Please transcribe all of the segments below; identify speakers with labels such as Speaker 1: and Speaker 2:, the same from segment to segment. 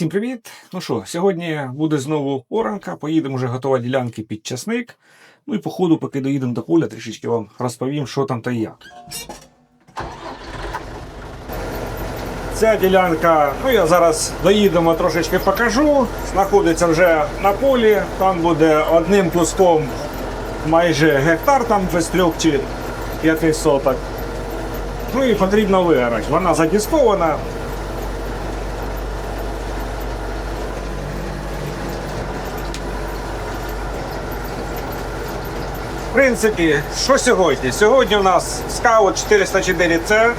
Speaker 1: Всім привіт! Ну що, сьогодні буде знову оранка. Поїдемо вже готувати ділянки під часник. Ну і по ходу, поки доїдемо до поля, трішечки вам розповім, що там та як. Ця ділянка, ну я зараз доїдемо трошечки покажу. Знаходиться вже на полі. Там буде одним куском майже гектар, там без трьох чи п'яти соток. Ну і потрібно виграти. Вона задіскована. В принципі, що сьогодні? Сьогодні у нас Scout 404C, е,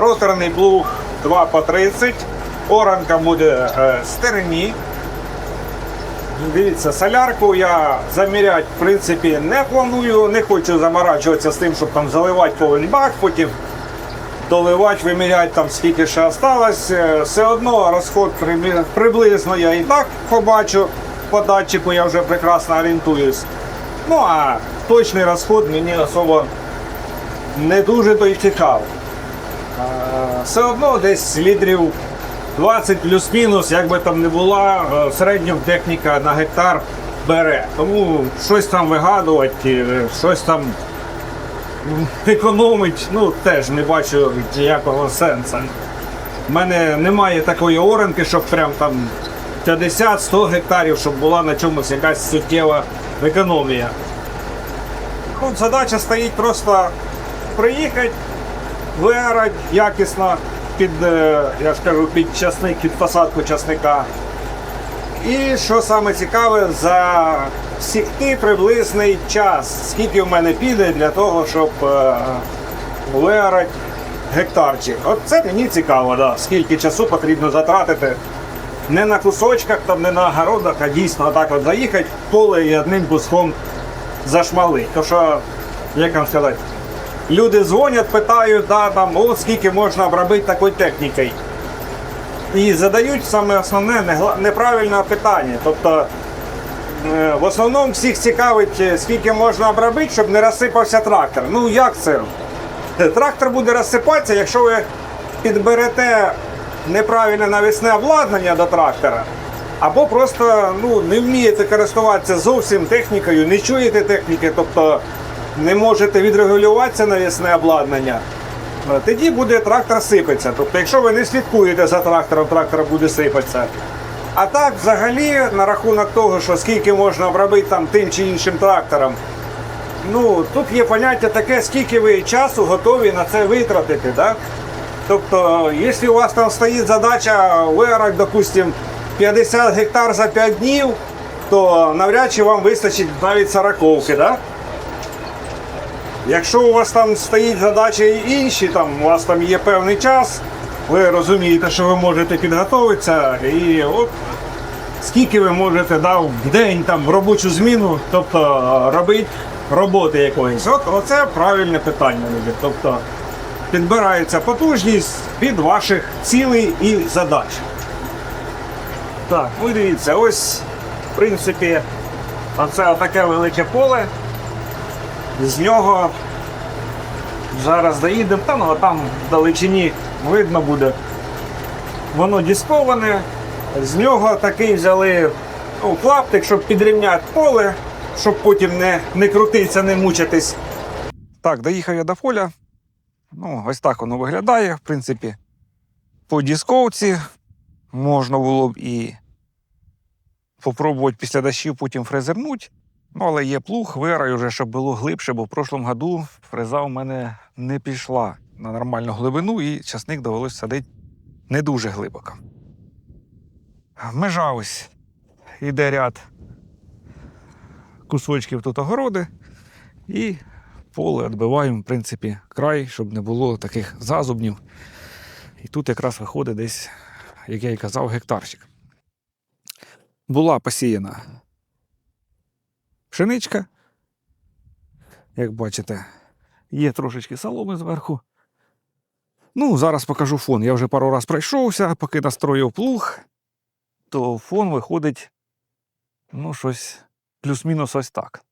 Speaker 1: роторний плуг 2 по 30, оранка буде е, стерні. Дивіться, солярку я заміряти в принципі не планую, не хочу заморачуватися з тим, щоб там заливати повний бак, потім доливати, виміряти там скільки ще осталось. Е, Все одно розход приблизно я і так побачу по датчику, я вже прекрасно орієнтуюсь. Ну а точний розход мені особо не дуже то й цікаво. Е, Все одно десь літрів 20 плюс-мінус, як би там не була, е, в середньому техніка на гектар бере. Тому щось там вигадувати, е, щось там економить, ну теж не бачу ніякого сенсу. У мене немає такої оранки, щоб прям там 50-100 гектарів, щоб була на чомусь якась суттєва економія. Тут задача стоїть просто приїхати, виграти якісно під, е, я ж кажу, під часник, під посадку часника. І що саме цікаве, засікти приблизний час, скільки в мене піде для того, щоб е, виграти гектарчик. От це мені цікаво, да. скільки часу потрібно затратити. Не на кусочках, там, не на огородах, а дійсно так от заїхати поле і одним куском зашмали. То що, як вам сказати, люди дзвонять, питають, да, там, о, скільки можна обробити такою технікою. І задають саме основне неправильне питання. Тобто е, в основному всіх цікавить, е, скільки можна обробити, щоб не розсипався трактор. Ну як це? Трактор буде розсипатися, якщо ви підберете неправильне навісне обладнання до трактора, або просто ну, не вмієте користуватися зовсім технікою, не чуєте техніки, тобто не можете відрегулювати навісне обладнання. Е, Тоді буде трактор сипеться. Тобто, якщо ви не слідкуєте за трактором, трактор буде сипатися. А так, взагалі, на рахунок того, що скільки можна обробити там тим чи іншим трактором, ну тут є поняття таке, скільки ви часу готові на це витратити. Да? Тобто, якщо у вас там стоїть задача виграти, допустим, 50 гектар за 5 днів, то навряд чи вам вистачить навіть 40 да? Якщо у вас там стоїть задача інші, там у вас там є певний час, ви розумієте, що ви можете підготуватися, і от скільки ви можете да, в день там робочу зміну, тобто робити роботи якоїсь. От оце правильне питання. люди. Тобто підбирається потужність від ваших цілей і задач. Так, ви дивіться, ось в принципі, оце таке велике поле. З нього зараз доїдемо, та ну, там в далечині видно буде. Воно дісковане. З нього такий взяли ну, клаптик, щоб підрівняти поле, щоб потім не, не крутитися, не мучитись. Так, доїхав я до поля. Ну, ось так воно виглядає. В принципі, по дісковці можна було б і попробувати після дощів потім фрезернуть. Ну, але є плуг, вираю вже, щоб було глибше, бо в прошлому году фреза у мене не пішла на нормальну глибину, і часник довелося садити не дуже глибоко. Межа ось іде ряд кусочків тут огороди, і поле відбиваємо, в принципі, край, щоб не було таких зазубнів. І тут якраз виходить десь, як я і казав, гектарчик. Була посіяна пшеничка. Як бачите, є трошечки соломи зверху. Ну, зараз покажу фон. Я вже пару раз пройшовся, поки настроїв плуг, то фон виходить, ну, щось плюс-мінус ось так.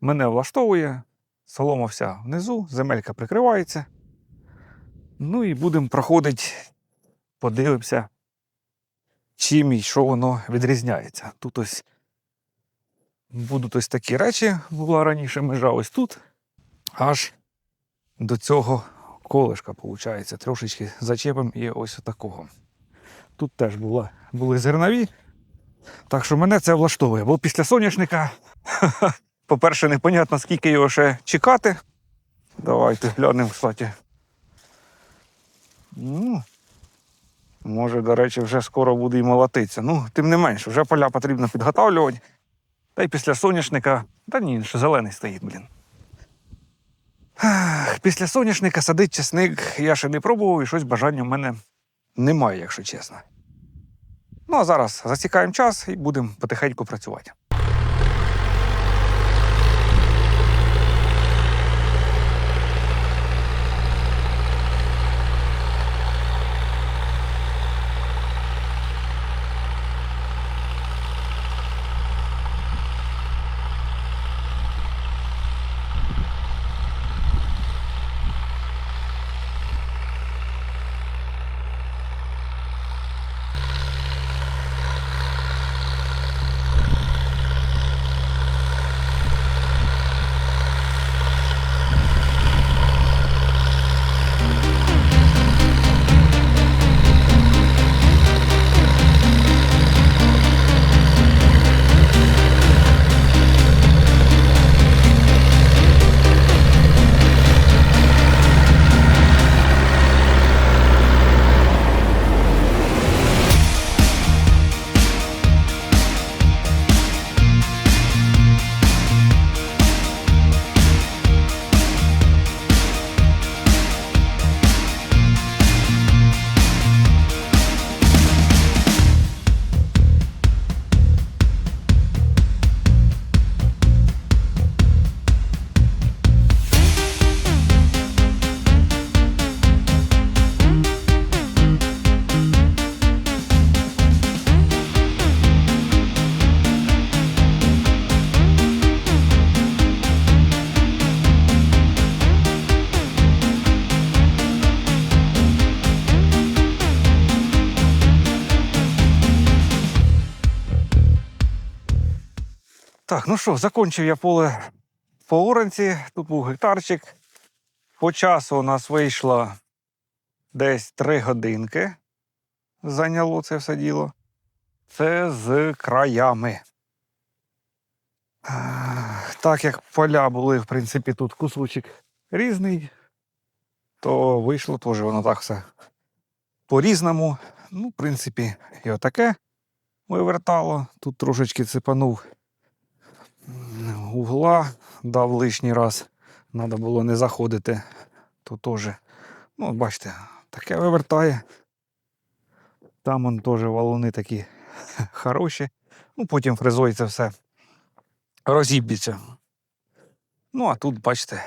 Speaker 1: Мене влаштовує, солома вся внизу, земелька прикривається. Ну і будемо проходити, подивимося,
Speaker 2: чим і що воно відрізняється. Тут ось будуть ось такі речі, була раніше межа ось тут, аж до цього колишка, виходить, трошечки зачепом і ось такого. Тут теж була, були зернові. Так що мене це влаштовує. Бо після соняшника, по-перше, непонятно, скільки його ще чекати. Давайте глянемо, кстати. Ну, може, до речі, вже скоро буде і молотитися. Ну, тим не менше, вже поля потрібно підготовлювати. Та й після соняшника. Та ні, що зелений стоїть, блін. Після соняшника садить чесник я ще не пробував, і щось бажання в мене немає, якщо чесно. Ну а зараз засікаємо час і будемо потихеньку працювати. Так, ну що, закінчив я поле по оранці. Тут був гектарчик. По часу у нас вийшло десь 3 годинки. Зайняло це все діло. Це з краями. Так як поля були, в принципі, тут кусочок різний, то вийшло теж воно так все по-різному. Ну, в принципі, і отаке вивертало. Тут трошечки цепанув угла, дав лишній раз. Треба було не заходити. Тут теж, ну, бачите, таке вивертає. Там он теж валуни такі хороші. Ну, потім фрезою це все розіб'ється. Ну, а тут, бачите,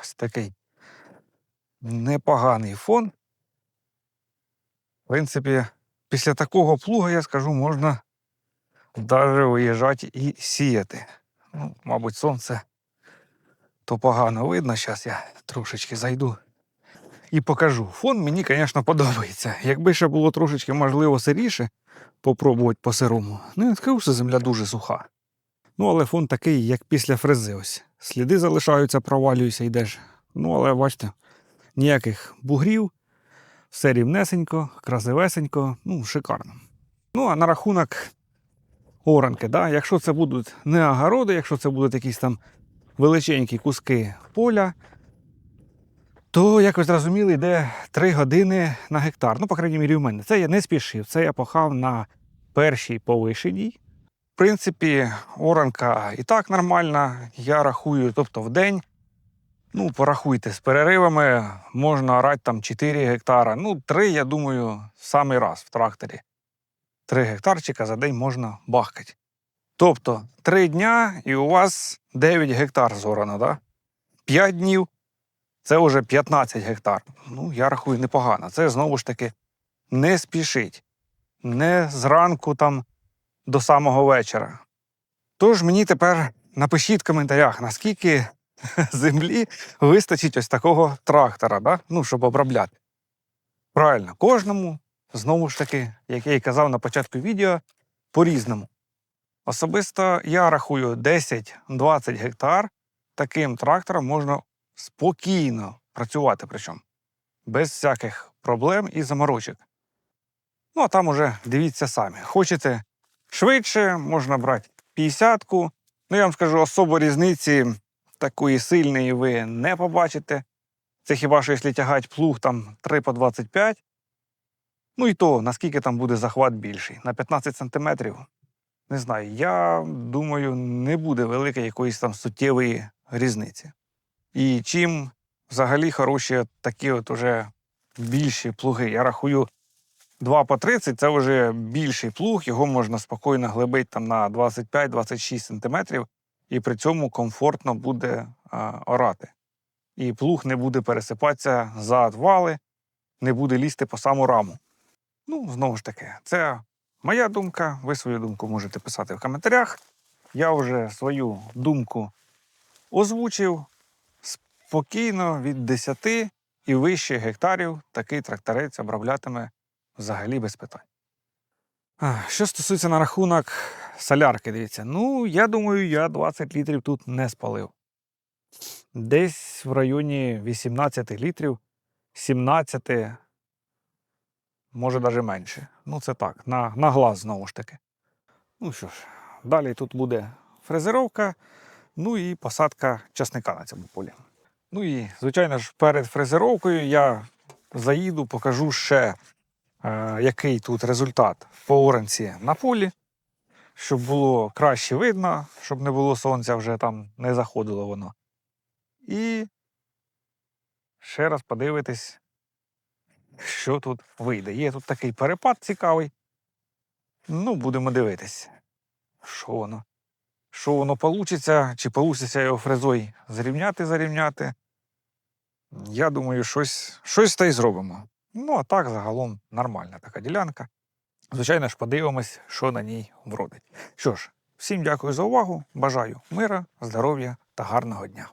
Speaker 2: ось такий непоганий фон. В принципі, після такого плуга, я скажу, можна навіть виїжджати і сіяти. Ну, мабуть, сонце то погано видно. Зараз я трошечки зайду і покажу. Фон мені, звісно, подобається. Якби ще було трошечки, можливо, сиріше попробувати по сирому. Ну, скажу, що земля дуже суха. Ну, але фон такий, як після фрези. Ось. Сліди залишаються, провалююся, йдеш. Ну, але бачите, ніяких бугрів, все рівнесенько, красивесенько, ну, шикарно. Ну, а на рахунок оранки, да? якщо це будуть не огороди, якщо це будуть якісь там величенькі куски поля, то, як ви зрозуміли, йде 3 години на гектар. Ну, по крайній мірі, у мене. Це я не спішив, це я пахав на першій повишеній. В принципі, оранка і так нормальна. Я рахую, тобто в день. Ну, порахуйте, з переривами можна орати там 4 гектара. Ну, 3, я думаю, в самий раз в тракторі. 3 гектарчика за день можна бахкати. Тобто 3 дня і у вас 9 гектар зорано, да? 5 днів це вже 15 гектар. Ну, я рахую непогано. Це знову ж таки не спішить. Не зранку там до самого вечора. Тож мені тепер напишіть в коментарях, наскільки землі вистачить ось такого трактора, да? ну, щоб обробляти. Правильно, кожному знову ж таки, як я і казав на початку відео, по-різному. Особисто я рахую 10-20 гектар таким трактором можна спокійно працювати, причому без всяких проблем і заморочок. Ну, а там уже дивіться самі. Хочете швидше, можна брати 50-ку. Ну, я вам скажу, особо різниці такої сильної ви не побачите. Це хіба що якщо тягати плуг там 3 по 25. Ну і то, наскільки там буде захват більший? На 15 сантиметрів? Не знаю. Я думаю, не буде великої якоїсь там суттєвої різниці. І чим взагалі хороші такі от уже більші плуги. Я рахую 2 по 30 це вже більший плуг, його можна спокійно глибити там на 25-26 сантиметрів, і при цьому комфортно буде а, орати. І плуг не буде пересипатися за вали, не буде лізти по саму раму. Ну, знову ж таки, це моя думка. Ви свою думку можете писати в коментарях. Я вже свою думку озвучив спокійно від 10 і вище гектарів такий тракторець оброблятиме взагалі без питань. Що стосується на рахунок солярки, дивіться, ну, я думаю, я 20 літрів тут не спалив. Десь в районі 18 літрів, 17, може навіть менше. Ну, це так, на, на глаз знову ж таки. Ну що ж, далі тут буде фрезеровка, ну і посадка часника на цьому полі. Ну і, звичайно ж, перед фрезеровкою я заїду, покажу ще, е, який тут результат по оранці на полі, щоб було краще видно, щоб не було сонця, вже там не заходило воно. І ще раз подивитись, що тут вийде. Є тут такий перепад цікавий. Ну, будемо дивитись, що воно. Що воно вийде, чи вийде його фрезою зрівняти, зарівняти. Я думаю, щось, щось та й зробимо. Ну, а так загалом нормальна така ділянка. Звичайно ж, подивимось, що на ній вродить. Що ж, всім дякую за увагу. Бажаю мира, здоров'я та гарного дня.